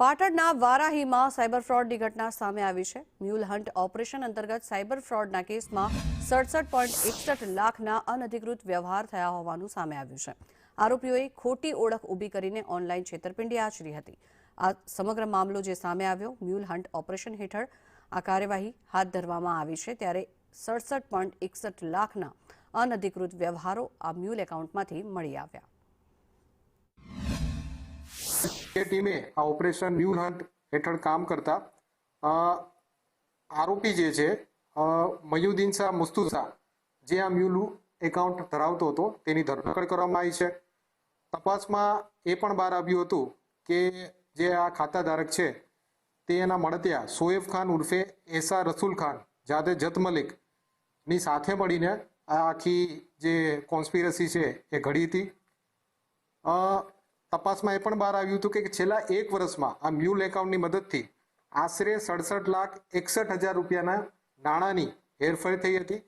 પાટણના વારાહીમાં સાયબર ફ્રોડની ઘટના સામે આવી છે. મ્યુલ હન્ટ ઓપરેશન અંતર્ગત સાયબર ફ્રોડના કેસમાં સડસઠ પોઈન્ટ એકસઠ લાખના અનધિકૃત વ્યવહાર થયા હોવાનું સામે આવ્યું છે. આરોપીઓએ ખોટી ઓળખ ઊભી કરીને ઓનલાઈન છેતરપિંડી આચરી હતી. આ સમગ્ર મામલો જે સામે આવ્યો, મ્યુલ હન્ટ ઓપરેશન હેઠળ આ કાર્યવાહી હાથ ધરવામાં આવી છે ત્યારે સડસઠ પોઈન્ટ એકસઠ લાખના અનધિકૃત વ્યવહારો આ મ્યુલ એકાઉન્ટમાંથી મળી આવ્યા. એ ટીમે આ ઓપરેશન ન્યૂ હન્ટ હેઠળ કામ કરતા આરોપી જે છે મયુદ્દીન શાહ મુસ્તુ શાહ, જે આ મ્યુલુ એકાઉન્ટ ધરાવતો હતો, તેની ધરપકડ કરવામાં આવી છે. તપાસમાં એ પણ બહાર આવ્યું હતું કે જે આ ખાતાધારક છે, તે એના મળતિયા સોએફ ખાન ઉર્ફે એસા રસુલ ખાન જાતે જત મલિક, ની સાથે મળીને આ આખી જે કોન્સ્પિરસી છે, એ ઘડી હતી. તપાસમાં એ પણ બહાર આવ્યું હતું કે છેલ્લા એક વર્ષમાં આ મ્યુલ એકાઉન્ટની મદદથી આશરે સડસઠ લાખ એકસઠ હજાર રૂપિયાના નાણાંની હેરફેર થઈ હતી.